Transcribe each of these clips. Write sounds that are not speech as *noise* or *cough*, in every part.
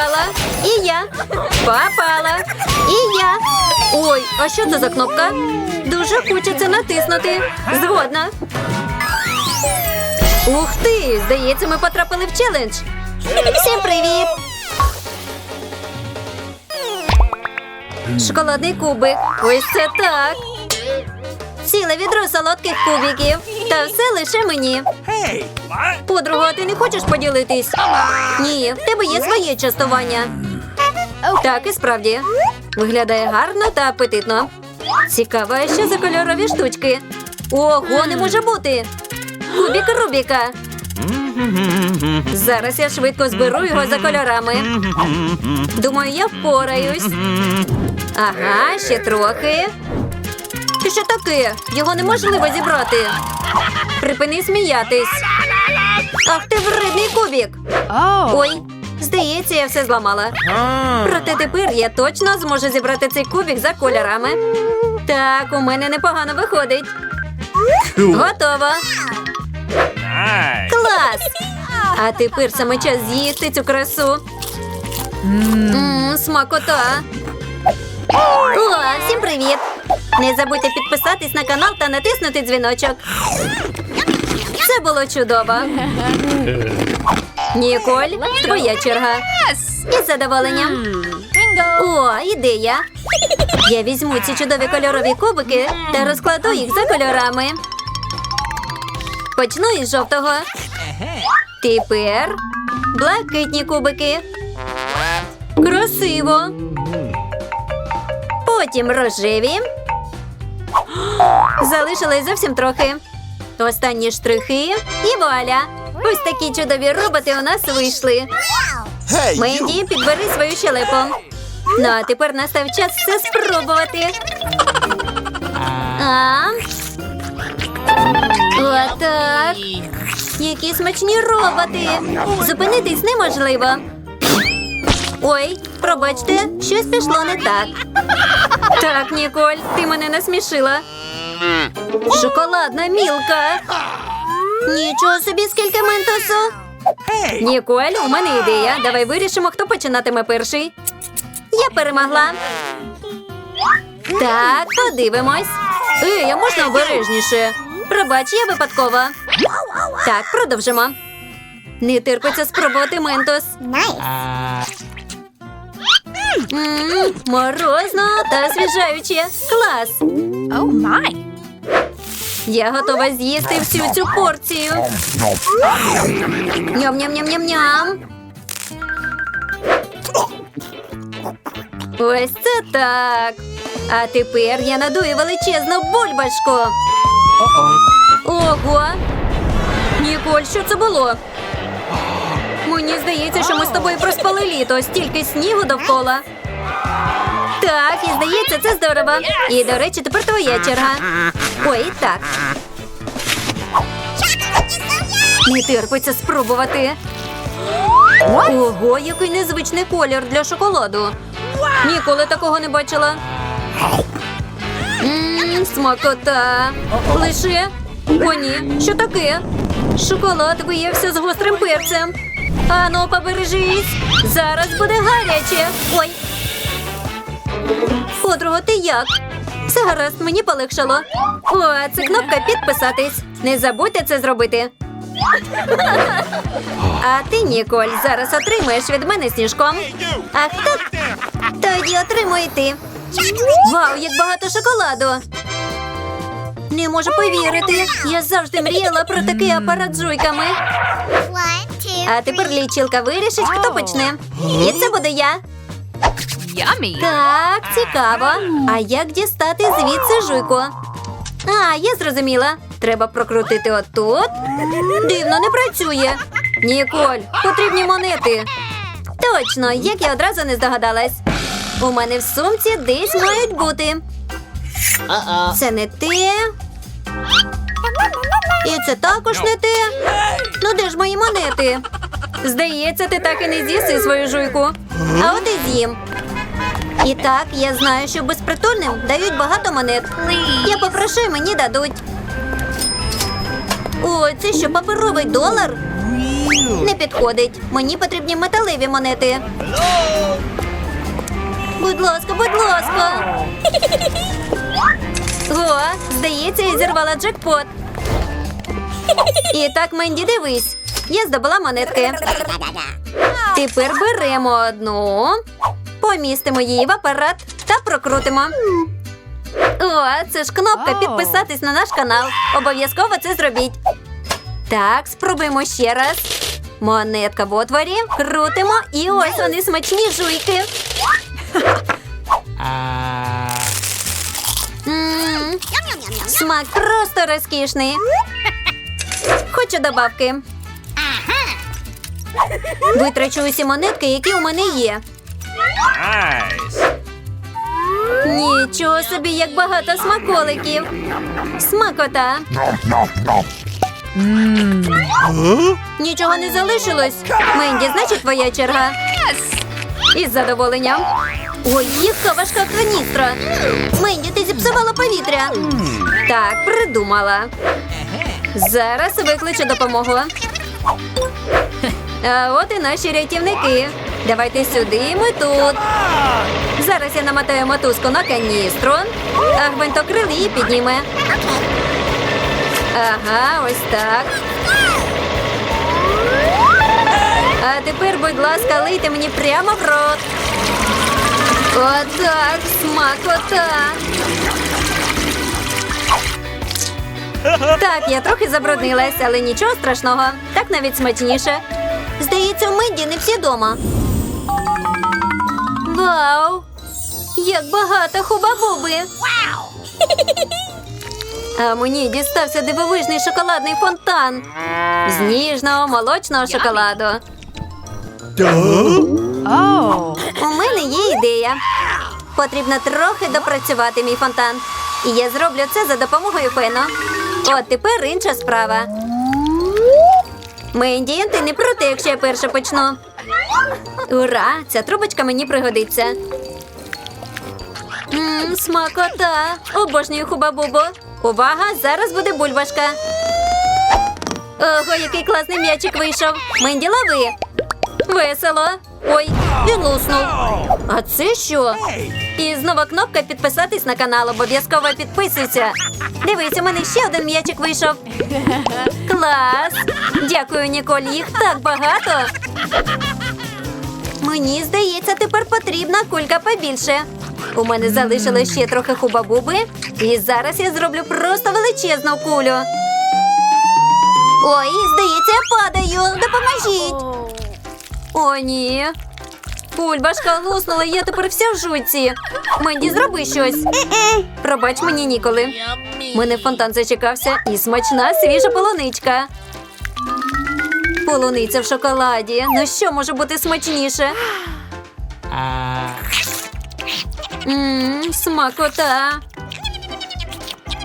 Попала. І я. Попала. І я. Ой, а що це за кнопка? Дуже хочеться натиснути. Згодна. Ух ти! Здається, ми потрапили в челендж. Всім привіт! Шоколадний кубик. Ось це так. Ціле відро солодких кубиків. Та все лише мені. Hey? Подруга, ти не хочеш поділитись? Ні, в тебе є своє частування. Так, і справді. Виглядає гарно та апетитно. Цікаво, що за кольорові штучки? Ого, не може бути. Кубік Рубіка. Зараз я швидко зберу його за кольорами. Думаю, я впораюсь. Ага, ще трохи. Що таке? Його неможливо зібрати. Припини сміятись. Ах ти вредний кубік. Ой, здається, я все зламала. Проте тепер я точно зможу зібрати цей кубік за кольорами. Так, у мене непогано виходить. Готово. Клас! А тепер саме час з'їсти цю красу. Смакота. О, всім привіт! Не забудьте підписатись на канал та натиснути дзвіночок. Це було чудово. Ніколь, твоя черга. Із задоволенням. О, ідея. Я візьму ці чудові кольорові кубики та розкладу їх за кольорами. Почну із жовтого. Тепер блакитні кубики. Красиво. Потім рожеві. Залишилось зовсім трохи. Останні штрихи і вуаля. Ось такі чудові роботи у нас вийшли. Менді, підбери свою щелепу. Ну, а тепер настав час все спробувати. А? Отак. Які смачні роботи. Зупинитись неможливо. Ой, пробачте, щось пішло не так. Так, Ніколь, ти мене насмішила. Шоколадна мілка. Нічого собі, скільки ментосу. Ніколь, у мене ідея. Давай вирішимо, хто починатиме перший. Я перемогла. Так, подивимось. Ей, а можна обережніше? Пробач, я випадкова. Так, продовжимо. Не терпиться спробувати ментос. Мм, морозно та освіжаюче. Клас. Oh my. Я готова з'їсти всю цю порцію. Ням-ням-ням-ням-ням. Ось це так. А тепер я надую величезну бульбашку. Ого. Ніколь, що це було? Мені здається, що ми з тобою проспали літо, стільки снігу довкола. Так, і здається, це здорово. І, до речі, тепер твоя черга. Ой, так. Не терпиться спробувати. Ого, який незвичний колір для шоколаду. Ніколи такого не бачила. Мм, смакота. Лише. О, ні, що таке? Шоколад виявився з гострим перцем. Ану, побережись. Зараз буде гаряче. Ой. Подруга, ти як? Гаразд, мені полегшало. О, це кнопка підписатись. Не забудьте це зробити. А ти, Ніколь, зараз отримаєш від мене сніжком. А хто? Тоді отримуй ти. Вау, як багато шоколаду. Не можу повірити. Я завжди мріяла про такий апарат з жуйками. А тепер лічилка вирішить, хто почне. І це буду я. Так, цікаво. А як дістати звідси жуйку? А, я зрозуміла. Треба прокрутити отут. Дивно, не працює. Ніколь, потрібні монети. Точно, як я одразу не здогадалась. У мене в сумці десь мають бути. Це не те. І це також не те. Ну де ж мої монети? Здається, ти так і не з'їси свою жуйку. А от і з'їм. І так, я знаю, що безпритульним дають багато монет. Я попрошу, і мені дадуть. О, це що, паперовий долар? Не підходить. Мені потрібні металеві монети. Будь ласка, будь ласка. О, здається, я зірвала джекпот. І так, Менді, дивись. Я здобула монетки. Тепер беремо одну, помістимо її в апарат та прокрутимо. О, це ж кнопка підписатись на наш канал. Обов'язково це зробіть. Так, спробуємо ще раз. Монетка в отворі, крутимо, і ось вони смачні жуйки. Смак просто розкішний. Хочу добавки. Витрачу усі монетки, які у мене є. Nice. Нічого собі, як багато смаколиків. Смакота. Нічого не залишилось. Менді, значить, твоя черга. Із задоволенням. Ой, яка важка каністра. Менді, ти зіпсувала повітря. Так, придумала. Зараз викличу допомогу. А от і наші рятівники. Давайте сюди, ми тут. Зараз я намотаю мотузку на каністру, а гвинтокрил її підніме. Ага, ось так. А тепер, будь ласка, лийте мені прямо в рот. Отак, смакота. Так, я трохи забруднилась, але нічого страшного. Так навіть смачніше. Здається, в Менді не всі дома. Вау! Як багато хуба-буби! А мені дістався дивовижний шоколадний фонтан з ніжного молочного шоколаду. Oh. У мене є ідея. Потрібно трохи допрацювати мій фонтан. І я зроблю це за допомогою фену. От тепер інша справа. Менді, ти не проти, якщо я перша почну. Ура! Ця трубочка мені пригодиться. Мм, смакота! Обожнюю хуба-бубу. Увага! Зараз буде бульбашка. Ого, який класний м'ячик вийшов. Менді, лови. Весело. Ой, він луснув. А це що? І знову кнопка підписатись на канал. Обов'язково підписуйся. Дивись, у мене ще один м'ячик вийшов. *laughs* Клас! Дякую, Ніколь. Їх так багато. Мені здається, тепер потрібна кулька побільше. У мене залишилось ще трохи хуба-буби, і зараз я зроблю просто величезну кулю. Ой, здається, я падаю. О, ні. Бульбашка луснула, я тепер вся в жуці. Менді, зроби щось. Пробач мені ніколи. Мене фонтан зачекався і смачна свіжа полуничка. Полуниця в шоколаді. Ну що може бути смачніше? Мм, смакота.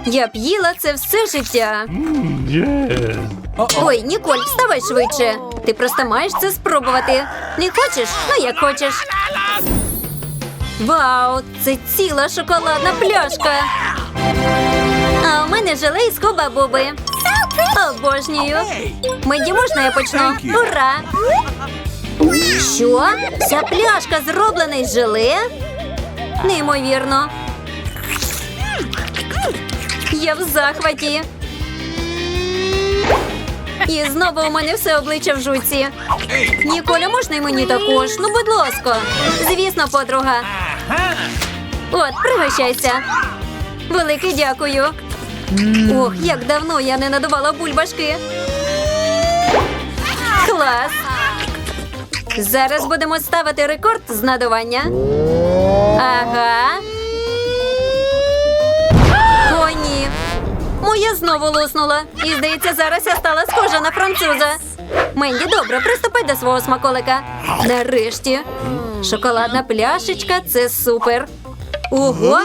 Я б їла це все життя. Ой, Ніколь, вставай швидше. Ти просто маєш це спробувати. Не хочеш? Ну як хочеш. Вау, це ціла шоколадна пляшка. А у мене желе із хуба-буби. Обожнюю. Мені можна я почну? Ура! Що? Ця пляшка зроблена із желе? Неймовірно. Я в захваті. І знову у мене все обличчя в жуці. Ніколя, можна й мені також? Ну, будь ласка. Звісно, подруга. От, пригощайся. Велике дякую. Ох, як давно я не надувала бульбашки. Клас. Зараз будемо ставити рекорд з надування. Ага. Моя знову луснула. І здається, зараз я стала схожа на француза. Менді, добре, приступай до свого смаколика. Нарешті. Шоколадна пляшечка це супер. Ого!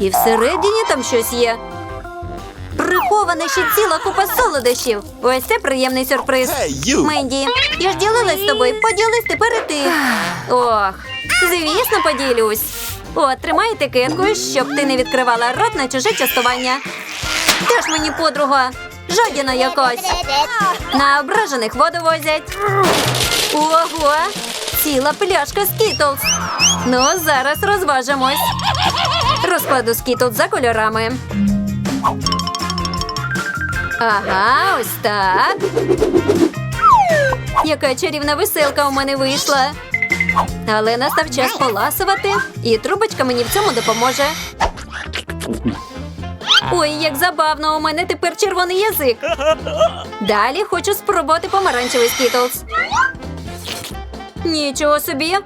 І всередині там щось є. Прихована ще ціла купа солодощів. Ось це приємний сюрприз. Hey! Менді, я ж ділилась з тобою. Поділись тепер і ти. Ох, звісно, поділюсь. От, тримай етикетку, щоб ти не відкривала рот на чуже частування. Теж мені подруга. Жадіна якась. На ображених воду возять. Ого! Ціла пляшка скітлз. Ну, зараз розважимось. Розкладу скітлз за кольорами. Ага, ось так. Яка чарівна веселка у мене вийшла. Але настав час поласувати, і трубочка мені в цьому допоможе. Ой, як забавно, у мене тепер червоний язик. Далі хочу спробувати помаранчевий скітлз. Нічого собі.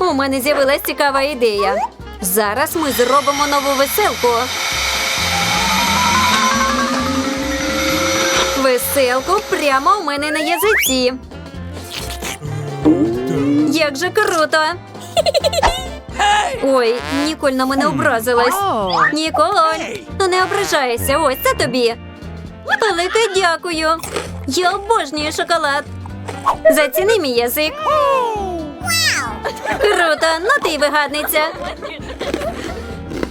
У мене з'явилась цікава ідея. Зараз ми зробимо нову веселку. Веселку прямо у мене на язиці. Як же круто! Ой, Ніколь на мене образилась. Ніколь, ну не ображайся, ось це тобі. Велике дякую. Я обожнюю шоколад. Заціни мій язик. Круто, ну ти й вигадниця.